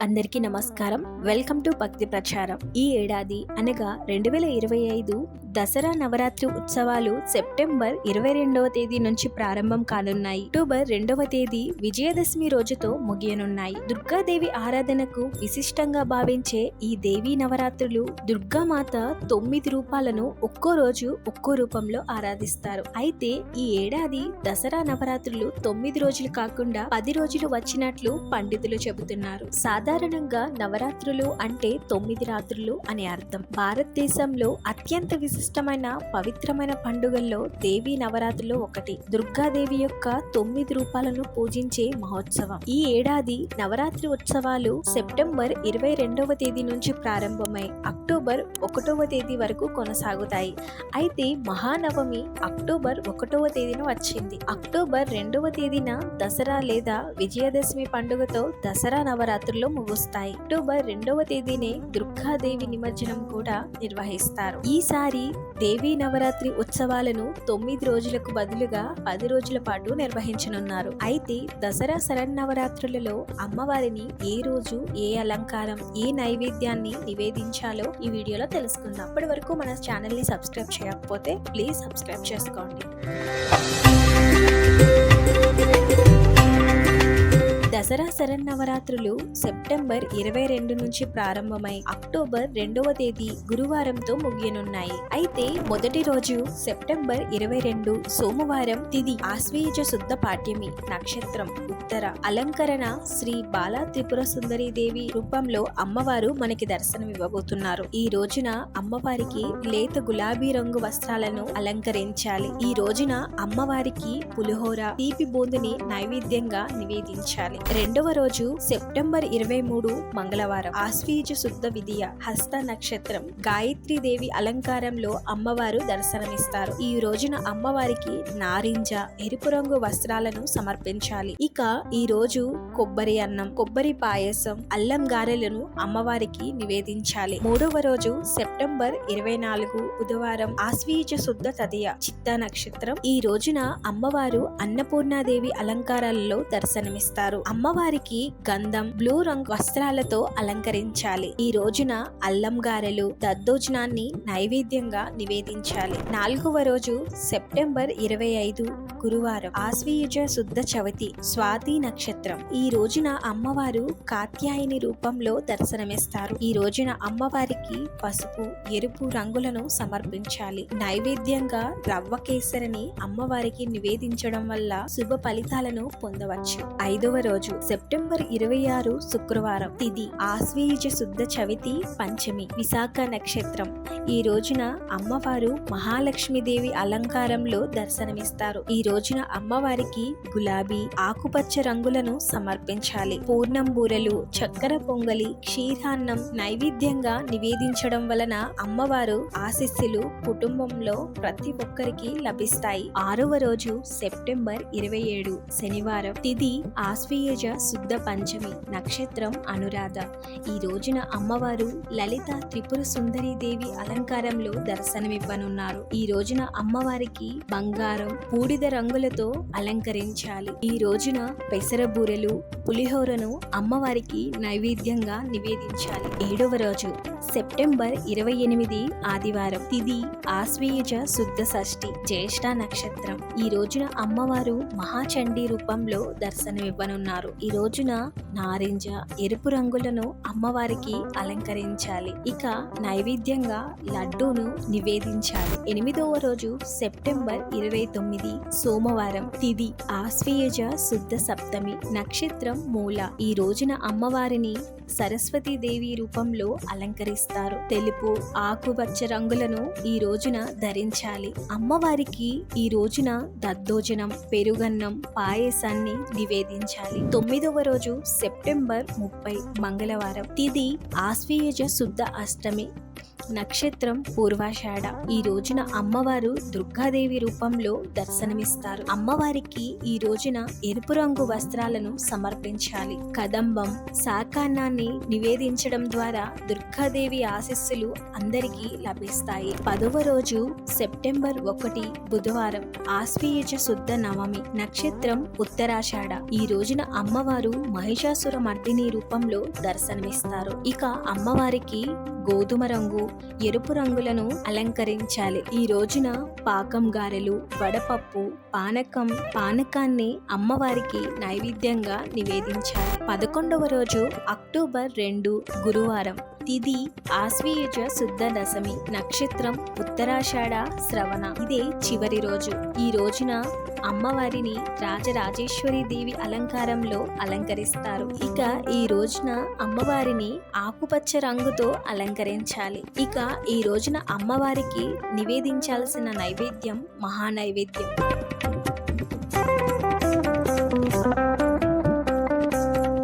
అందరికీ నమస్కారం. Welcome to భక్తి ప్రచారం. ఈ ఏడాది అనగా రెండు వేల ఇరవై ఐదు దసరా నవరాత్రి ఉత్సవాలు సెప్టెంబర్ ఇరవై రెండవ తేదీ నుంచి ప్రారంభం కానున్నాయి. అక్టోబర్ రెండవ తేదీ విజయదశమి రోజుతో ముగియనున్నాయి. దుర్గాదేవి ఆరాధనకు విశిష్టంగా భావించే ఈ దేవీ నవరాత్రులు దుర్గామాత తొమ్మిది రూపాలను ఒక్కో రోజు ఒక్కో రూపంలో ఆరాధిస్తారు. అయితే ఈ ఏడాది దసరా నవరాత్రులు తొమ్మిది రోజులు కాకుండా పది రోజులు వచ్చినట్లు పండితులు చెబుతున్నారు. సాధారణంగా నవరాత్రులు అంటే తొమ్మిది రాత్రులు అని అర్థం. భారతదేశంలో అత్యంత విశిష్టమైన పవిత్రమైన పండుగల్లో దేవి నవరాత్రులు ఒకటి. దుర్గాదేవి యొక్క తొమ్మిది రూపాలను పూజించే మహోత్సవం. ఈ ఏడాది నవరాత్రి ఉత్సవాలు సెప్టెంబర్ ఇరవై రెండవ తేదీ నుంచి ప్రారంభమై అక్టోబర్ ఒకటవ తేదీ వరకు కొనసాగుతాయి. అయితే మహానవమి అక్టోబర్ ఒకటవ తేదీన వచ్చింది. అక్టోబర్ రెండవ తేదీన దసరా లేదా విజయదశమి పండుగతో దసరా నవరాత్రులు ముగుస్తాయి. అక్టోబర్ రెండవ తేదీనే దుర్గాదేవి నిమజ్జనం కూడా నిర్వహిస్తారు. ఈసారి దేవీ నవరాత్రి ఉత్సవాలను తొమ్మిది రోజులకు బదులుగా పది రోజుల పాటు నిర్వహించనున్నారు. అయితే దసరా శరన్నవరాత్రులలో అమ్మవారిని ఏ రోజు ఏ అలంకారం ఏ నైవేద్యాన్ని నివేదించాలో ఈ వీడియోలో తెలుసుకుందాం. అప్పటి వరకు మన ఛానల్ని సబ్స్క్రైబ్ చేయకపోతే ప్లీజ్ సబ్స్క్రైబ్ చేసుకోండి. దసరా శరన్నవరాత్రులు సెప్టెంబర్ ఇరవై రెండు నుంచి ప్రారంభమై అక్టోబర్ రెండవ తేదీ గురువారంతో ముగియనున్నాయి. అయితే మొదటి రోజు సెప్టెంబర్ ఇరవై రెండు సోమవారం తిది ఆశ్వేయుజ శుద్ధ పాఠ్యమి నక్షత్రం ఉత్తర అలంకరణ శ్రీ బాలా త్రిపుర సుందరి దేవి రూపంలో అమ్మవారు మనకి దర్శనమివ్వబోతున్నారు ఈ రోజున అమ్మవారికి లేత గులాబీ రంగు వస్త్రాలను అలంకరించాలి. ఈ రోజున అమ్మవారికి పులిహోర తీపి బూందుని నైవేద్యంగా నివేదించాలి. రెండవ రోజు సెప్టెంబర్ ఇరవై మూడు మంగళవారం. ఆశ్వీజ శుద్ధ విధియ హస్త నక్షత్రం గాయత్రి దేవి అలంకారంలో అమ్మవారు దర్శనమిస్తారు. ఈ రోజున అమ్మవారికి నారింజ ఎరుపు రంగు వస్త్రాలను సమర్పించాలి. ఇక ఈ రోజు కొబ్బరి అన్నం కొబ్బరి పాయసం అల్లం గారెలను అమ్మవారికి నివేదించాలి. మూడవ రోజు సెప్టెంబర్ ఇరవై నాలుగు బుధవారం ఆశ్వీజ శుద్ధ తదియ చిత్త నక్షత్రం. ఈ రోజున అమ్మవారు అన్నపూర్ణాదేవి అలంకారాలలో దర్శనమిస్తారు. అమ్మవారికి గంధం బ్లూ రంగు వస్త్రాలతో అలంకరించాలి. ఈ రోజున అల్లం గారెలు దద్దోజనాన్ని నైవేద్యంగా నివేదించాలి. నాలుగవ రోజు సెప్టెంబర్ ఇరవై ఐదు గురువారం. ఆశ్వీయుజ శుద్ధ చవితి స్వాతి నక్షత్రం. ఈ రోజున అమ్మవారు కాత్యాయని రూపంలో దర్శనమిస్తారు. ఈ రోజున అమ్మవారికి పసుపు ఎరుపు రంగులను సమర్పించాలి. నైవేద్యంగా రవ్వ కేసరిని అమ్మవారికి నివేదించడం వల్ల శుభ ఫలితాలను పొందవచ్చు. ఐదవ రోజు సెప్టెంబర్ ఇరవై ఆరు శుక్రవారం. తిది ఆశ్వీజ శుద్ధ చవితి పంచమి విశాఖ నక్షత్రం. ఈ రోజున అమ్మవారు మహాలక్ష్మీదేవి అలంకారంలో దర్శనమిస్తారు. ఈ రోజున అమ్మవారికి గులాబీ ఆకుపచ్చ రంగులను సమర్పించాలి. పూర్ణం బూరెలు చక్కెర పొంగలి క్షీరాన్నం నైవేద్యంగా నివేదించడం వలన అమ్మవారు ఆశీస్సులు కుటుంబంలో ప్రతి ఒక్కరికి లభిస్తాయి. ఆరవ రోజు సెప్టెంబర్ ఇరవై ఏడు శనివారం. తిది ఆశ్వీయజ శుద్ధ పంచమి నక్షత్రం అనురాధ. ఈ రోజున అమ్మవారు లలిత త్రిపుర సుందరి దేవి అలంకారంలో దర్శనమివ్వనున్నారు. ఈ రోజున అమ్మవారికి బంగారం బూడిద రంగులతో అలంకరించాలి. ఈ రోజున పెసర బూరెలు పులిహోరను అమ్మవారికి నైవేద్యంగా నివేదించాలి. ఏడవ రోజు సెప్టెంబర్ ఇరవై ఎనిమిది ఆదివారం. తిది ఆశ్వీయుజ శుద్ధ షష్ఠి జ్యేష్ఠ నక్షత్రం. ఈ రోజున అమ్మవారు మహాచండీ రూపంలో దర్శనమివ్వనున్నారు. ఈ రోజున నారింజ ఎరుపు రంగులను అమ్మవారికి అలంకరించాలి. ఇక నైవేద్యంగా లడ్డూను నివేదించాలి. ఎనిమిదవ రోజు సెప్టెంబర్ ఇరవై తొమ్మిది సోమవారం. తిది ఆశ్వీయుజ శుద్ధ సప్తమి నక్షత్రం మూల. ఈ రోజున అమ్మవారిని సరస్వతి దేవి రూపంలో ఇస్తారు. తెలుపు ఆకుపచ్చ రంగులను ఈ రోజున ధరించాలి. అమ్మవారికి ఈ రోజున దద్దోజనం పెరుగన్నం పాయసాన్ని నివేదించాలి. తొమ్మిదవ రోజు సెప్టెంబర్ ముప్పై మంగళవారం. తిది ఆశ్వీయజ శుద్ధ అష్టమి. నక్షత్రం పూర్వాషాఢ. ఈ రోజున అమ్మవారు దుర్గాదేవి రూపంలో దర్శనమిస్తారు. అమ్మవారికి ఈ రోజున ఎరుపు రంగు వస్త్రాలను సమర్పించాలి. కదంబం సాకాన్నాన్ని నివేదించడం ద్వారా దుర్గాదేవి ఆశీస్సులు అందరికీ లభిస్తాయి. పదవ రోజు సెప్టెంబర్ ఒకటి బుధవారం ఆశ్వీయుజ శుద్ధ నవమి నక్షత్రం ఉత్తరాషాఢ. ఈ రోజున అమ్మవారు మహిషాసుర మర్దిని రూపంలో దర్శనమిస్తారు. ఇక అమ్మవారికి గోధుమ రంగు ఎరుపు రంగులను అలంకరించాలి. ఈ రోజున పాకం గారెలు వడపప్పు పానకం పానకాన్ని అమ్మవారికి నైవేద్యంగా నివేదించాలి. పదకొండవ రోజు అక్టోబర్ రెండు గురువారం. తిది ఆశ్వీయుజ శుద్ధ దశమి నక్షత్రం ఉత్తరాషాఢ శ్రవణ. ఇదే చివరి రోజు. ఈ రోజున అమ్మవారిని రాజరాజేశ్వరి దేవి అలంకారంలో అలంకరిస్తారు. ఇక ఈ రోజున అమ్మవారిని ఆకుపచ్చ రంగుతో అలంకరించాలి. ఇక ఈ రోజున అమ్మవారికి నివేదించాల్సిన నైవేద్యం మహా నైవేద్యం